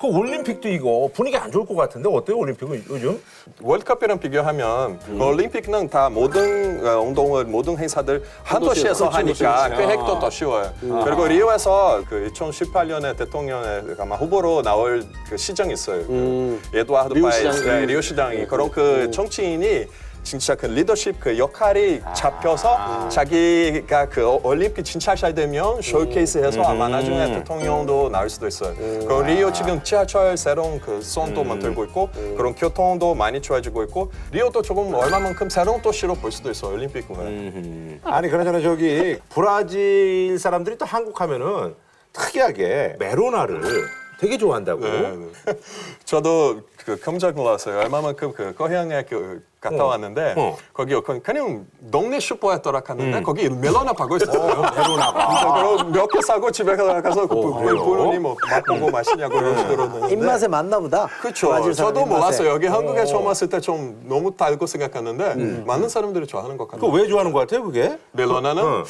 그 올림픽도 이거 분위기 안 좋을 것 같은데 어때요 올림픽은 요즘? 월드컵이랑 비교하면 그 올림픽은 다 모든 어, 운동을 모든 행사들 한 도시에서 그렇지, 하니까 그렇지. 계획도 더 쉬워요. 그리고 리오에서 그 2018년에 대통령에 아마 후보로 나올 그 시장이 있어요. 그 리우 파이스 시장. 네, 리오 시장이 그런 그 정치인이 진짜 그 리더십 그 역할이 잡혀서 자기가 그 어- 올림픽 잘 되면 쇼케이스해서 아마 나중에 대통령도 나올 수도 있어요. 그리고 리오 지금 지하철 새로운 그 선도 만들고 있고 그런 교통도 많이 좋아지고 있고 리오도 조금 얼마만큼 새로운 도시로 볼 수도 있어요 올림픽 후에. 아니 그나저나 저기 브라질 사람들이 또 한국 하면은 특이하게 메로나를 되게 좋아한다고. 네, 네. 저도 그 깜짝 놀랐어요. 얼마만큼 그 고향에 그 갔다 왔는데 어. 거기 그- 그냥 동네 슈퍼에더라 갔는데 거기 멜로나 파고 있었어요. 멜로나가. 그럼 몇개 사고 집에 가서 그 부- 그래요? 부모님 뭐 맛보고 마시냐고 이런 식으로 했는데 입맛에 맞나 보다. 그렇죠. 저도. 몰랐어요. 여기 한국에 처음 왔을 때 좀 너무 달고 생각했는데 많은 사람들이 좋아하는 것 같아요. 그거 왜 좋아하는 것 같아요 그게? 멜로나는 어.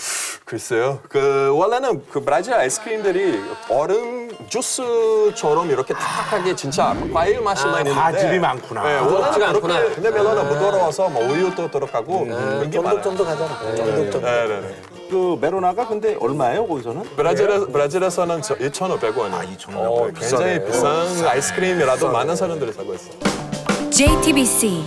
글쎄요. 그 원래는 그 브라질 아이스크림들이 얼음 주스처럼 이렇게 탁하게 진짜 과일 맛이만 있는데 과즙이 많구나. 네, 원래는 부드럽지가 그렇게 않구나. 근데 멜로나 부드러워서 뭐 우유도 들어가고 인기 많아요. 쫀득쫀득하잖아. 쫀득쫀득. 네, 네, 네. 그 메로나가 근데 얼마예요 거기서는? 브라질에, 브라질에서는 2,500원이에요. 아, 2,500 원. 굉장히 비싼 아이스크림이라도 많은 사람들이 사고 있어요. JTBC